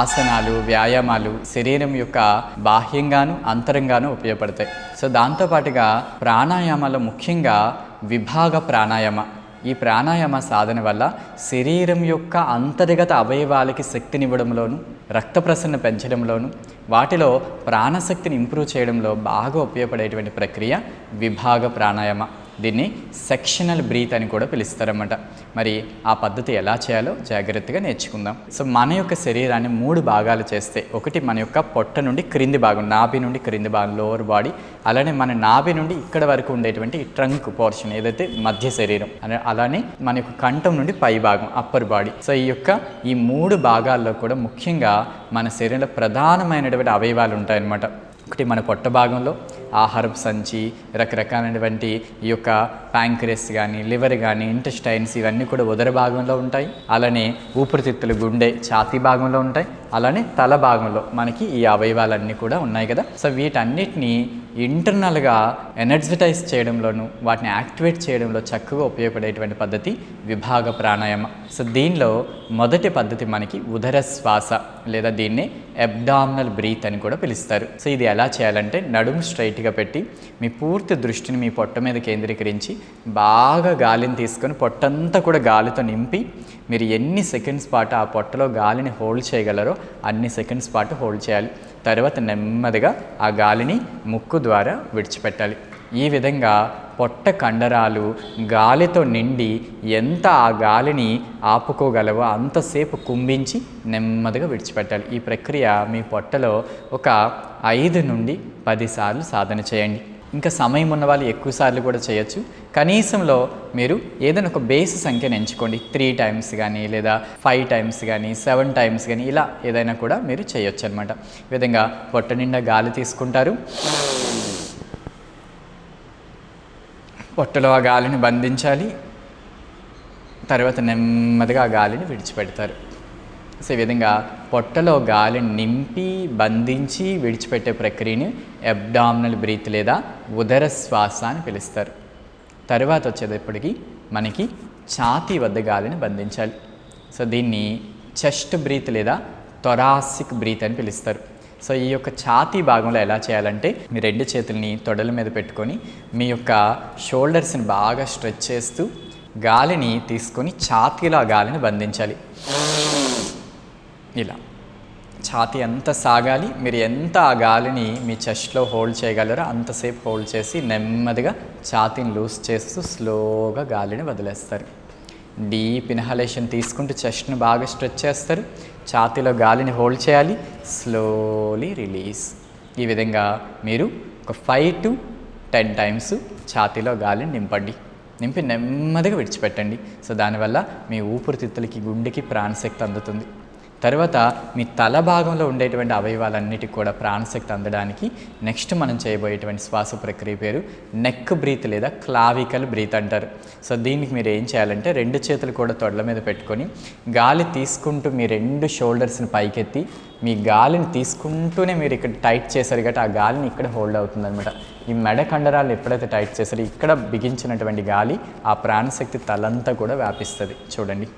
ఆసనాలు వ్యాయామాలు శరీరం యొక్క బాహ్యంగాను అంతరంగాను ఉపయోగపడతాయి. సో దాంతోపాటుగా ప్రాణాయామాలు ముఖ్యంగా విభాగ ప్రాణాయామ. ఈ ప్రాణాయామ సాధన వల్ల శరీరం యొక్క అంతర్గత అవయవాలకి శక్తినివ్వడంలోను రక్త ప్రసరణ పెంచడంలోను వాటిలో ప్రాణశక్తిని ఇంప్రూవ్ చేయడంలో బాగా ఉపయోగపడేటువంటి ప్రక్రియ విభాగ ప్రాణాయామ. దీన్ని సెక్షనల్ బ్రీత్ అని కూడా పిలుస్తారన్నమాట. మరి ఆ పద్ధతి ఎలా చేయాలో జాగ్రత్తగా నేర్చుకుందాం. సో మన యొక్క శరీరాన్ని మూడు భాగాలు చేస్తే ఒకటి మన యొక్క పొట్ట నుండి క్రింది భాగం నాభి నుండి క్రింది భాగం లోవర్ బాడీ అలానే మన నాభి నుండి ఇక్కడ వరకు ఉండేటువంటి ట్రంక్ పోర్షన్ ఏదైతే మధ్య శరీరం అలానే మన యొక్క కంఠం నుండి పై భాగం అప్పర్ బాడీ సో ఈ యొక్క ఈ మూడు భాగాల్లో కూడా ముఖ్యంగా మన శరీరంలో ప్రధానమైనటువంటి అవయవాలు ఉంటాయన్నమాట. ఒకటి మన పొట్ట భాగంలో ఆహారపు సంచి రకరకాలైనటువంటి ఈ యొక్క ప్యాంక్రెస్ కానీ లివర్ కానీ ఇంటెస్టైన్స్ ఇవన్నీ కూడా ఉదర భాగంలో ఉంటాయి. అలానే ఊపిరితిత్తులు గుండె ఛాతీ భాగంలో ఉంటాయి. అలానే తల భాగంలో మనకి ఈ అవయవాలన్నీ కూడా ఉన్నాయి కదా. సో వీటన్నిటిని ఇంటర్నల్గా ఎనర్జటైజ్ చేయడంలోను వాటిని యాక్టివేట్ చేయడంలో చక్కగా ఉపయోగపడేటువంటి పద్ధతి విభాగ ప్రాణాయామ. సో దీనిలో మొదటి పద్ధతి మనకి ఉదర శ్వాస. లేదా దీన్ని అబ్డామినల్ బ్రీత్ అని కూడా పిలుస్తారు. సో ఇది ఎలా చేయాలంటే నడుము స్ట్రైట్గా పెట్టి మీ పూర్తి దృష్టిని మీ పొట్ట మీద కేంద్రీకరించి బాగా గాలిని తీసుకొని పొట్టంతా కూడా గాలితో నింపి మీరు ఎన్ని సెకండ్స్ పాటు ఆ పొట్టలో గాలిని హోల్డ్ చేయగలరో అన్ని సెకండ్స్ పాటు హోల్డ్ చేయాలి. తర్వాత నెమ్మదిగా ఆ గాలిని ముక్కు ద్వారా విడిచిపెట్టాలి. ఈ విధంగా పొట్ట కండరాలు గాలితో నిండి ఎంత ఆ గాలిని ఆపుకోగలవో అంతసేపు కుంభించి నెమ్మదిగా విడిచిపెట్టాలి. ఈ ప్రక్రియ మీ పొట్టలో ఒక ఐదు నుండి పదిసార్లు సాధన చేయండి. ఇంకా సమయం ఉన్న వాళ్ళు ఎక్కువ సార్లు కూడా చేయొచ్చు. కనీసంలో మీరు ఏదైనా ఒక బేస్ సంఖ్యను ఎంచుకోండి. త్రీ టైమ్స్ కానీ లేదా ఫైవ్ టైమ్స్ కానీ సెవెన్ టైమ్స్ కానీ ఇలా ఏదైనా కూడా మీరు చేయొచ్చు అనమాట ఈ విధంగా పొట్ట నిండా గాలి తీసుకుంటారు. పొట్టలో ఆ గాలిని బంధించాలి. తర్వాత నెమ్మదిగా ఆ గాలిని విడిచిపెడతారు. సో ఈ విధంగా పొట్టలో గాలిని నింపి బంధించి విడిచిపెట్టే ప్రక్రియని అబ్డామినల్ బ్రీత్ లేదా ఉదర శ్వాస అని పిలుస్తారు. తర్వాత వచ్చేటప్పటికి మనకి ఛాతీ వద్ద గాలిని బంధించాలి. సో దీన్ని చెస్ట్ బ్రీత్ లేదా థొరాసిక్ బ్రీత్ అని పిలుస్తారు. సో ఈ యొక్క ఛాతీ భాగంలో ఎలా చేయాలంటే మీ రెండు చేతుల్ని తొడల మీద పెట్టుకొని మీ యొక్క షోల్డర్స్ని బాగా స్ట్రెచ్ చేస్తూ గాలిని తీసుకొని ఛాతీలో ఆ గాలిని బంధించాలి. ఇలా. ఛాతీ ఎంత సాగాలి. మీరు ఎంత ఆ గాలిని మీ చెస్ట్లో హోల్డ్ చేయగలరో అంతసేపు హోల్డ్ చేసి నెమ్మదిగా ఛాతీని లూజ్ చేస్తూ స్లోగా గాలిని వదిలేస్తారు. డీప్ ఇన్హలేషన్ తీసుకుంటూ చెస్ట్ని బాగా స్ట్రెచ్ చేస్తారు. ఛాతీలో గాలిని హోల్డ్ చేయాలి. Slowly release. ఈ విధంగా మీరు ఒక ఫైవ్ టు టెన్ టైమ్స్ ఛాతీలో గాలిని నింపండి. నింపి నెమ్మదిగా విడిచిపెట్టండి. సో దానివల్ల మీ ఊపిరితిత్తులకి గుండెకి ప్రాణశక్తి అందుతుంది. తర్వాత మీ తల భాగంలో ఉండేటువంటి అవయవాలన్నిటికి కూడా ప్రాణశక్తి అందడానికి నెక్స్ట్ మనం చేయబోయేటువంటి శ్వాస ప్రక్రియ పేరు నెక్ బ్రీత్ లేదా క్లావికల్ బ్రీత్ అంటారు. సో దీనికి మీరు ఏం చేయాలంటే రెండు చేతులు కూడా తొడల మీద పెట్టుకొని గాలి తీసుకుంటూ మీ రెండు షోల్డర్స్ని పైకెత్తి మీ గాలిని తీసుకుంటూనే మీరు ఇక్కడ టైట్ చేశారు కాబట్టి ఆ గాలిని ఇక్కడ హోల్డ్ అవుతుంది అనమాట ఈ మెడ కండరాలు ఎప్పుడైతే టైట్ చేశారో ఇక్కడ బిగించినటువంటి గాలి ఆ ప్రాణశక్తి తలంతా కూడా వ్యాపిస్తుంది. చూడండి.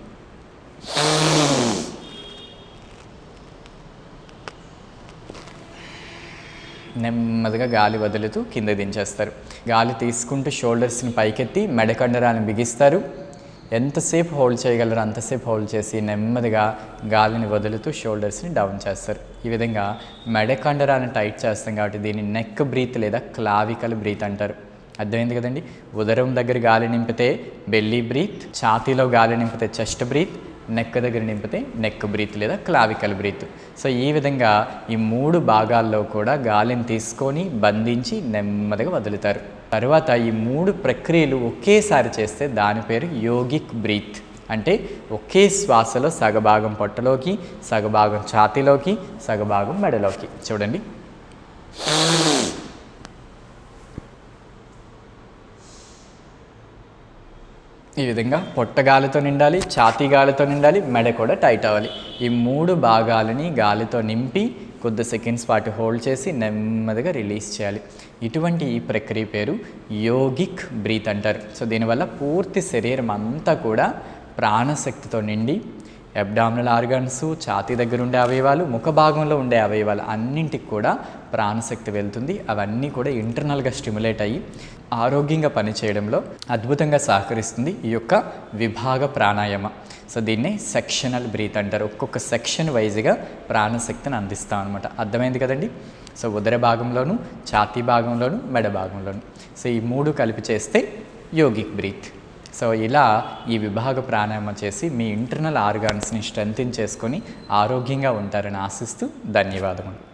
నెమ్మదిగా గాలి వదులుతూ కింద దించేస్తారు. గాలి తీసుకుంటూ షోల్డర్స్ని పైకెత్తి మెడ బిగిస్తారు. ఎంతసేపు హోల్డ్ చేయగలరో అంతసేపు హోల్డ్ చేసి నెమ్మదిగా గాలిని వదులుతూ షోల్డర్స్ని డౌన్ చేస్తారు. ఈ విధంగా మెడ టైట్ చేస్తాం కాబట్టి దీన్ని నెక్ బ్రీత్ లేదా క్లావికల్ బ్రీత్ అంటారు. అర్థమైంది కదండి? ఉదరం దగ్గర గాలి నింపితే బెల్లీ బ్రీత్ ఛాతీలో గాలి నింపితే చెస్ట్ బ్రీత్ నెక్ దగ్గర నింపితే నెక్ బ్రీత్ లేదా క్లావికల్ బ్రీత్. సో ఈ విధంగా ఈ మూడు భాగాల్లో కూడా గాలిని తీసుకొని బంధించి నెమ్మదిగా వదులుతారు. తర్వాత ఈ మూడు ప్రక్రియలు ఒకేసారి చేస్తే దాని పేరు యోగిక్ బ్రీత్. అంటే ఒకే శ్వాసలో సగభాగం పొట్టలోకి సగభాగం ఛాతీలోకి సగభాగం మెడలోకి. చూడండి. ఈ విధంగా పొట్ట గాలితో నిండాలి ఛాతీ గాలితో నిండాలి మెడ కూడా టైట్ అవ్వాలి. ఈ మూడు భాగాలని గాలితో నింపి కొద్ది సెకండ్స్ పాటు హోల్డ్ చేసి నెమ్మదిగా రిలీజ్ చేయాలి. ఇటువంటి ఈ ప్రక్రియ పేరు యోగిక్ బ్రీత్ అంటారు. సో దీనివల్ల పూర్తి శరీరం అంతా కూడా ప్రాణశక్తితో నిండి అబ్డామినల్ ఆర్గాన్స్ ఛాతీ దగ్గర ఉండే అవయవాలు ముఖ భాగంలో ఉండే అవయవాలు అన్నింటికి కూడా ప్రాణశక్తి వెళ్తుంది. అవన్నీ కూడా ఇంటర్నల్గా స్టిమ్యులేట్ అయ్యి ఆరోగ్యంగా పనిచేయడంలో అద్భుతంగా సహకరిస్తుంది ఈ యొక్క విభాగ ప్రాణాయామ. సో దీన్ని సెక్షనల్ బ్రీత్ అంటారు. ఒక్కొక్క సెక్షన్ వైజ్గా ప్రాణశక్తిని అందిస్తాం అనమాట అర్థమైంది కదండి? సో ఉదర భాగంలోను ఛాతీ భాగంలోను మెడ భాగంలోను. సో ఈ మూడు కలిపి చేస్తే యోగిక్ బ్రీత్. సో ఇలా ఈ విభాగ ప్రాణాయామం చేసి మీ ఇంటర్నల్ ఆర్గాన్స్ని స్ట్రెంగ్తిన్ చేసుకొని ఆరోగ్యంగా ఉంటారని ఆశిస్తూ ధన్యవాదములు.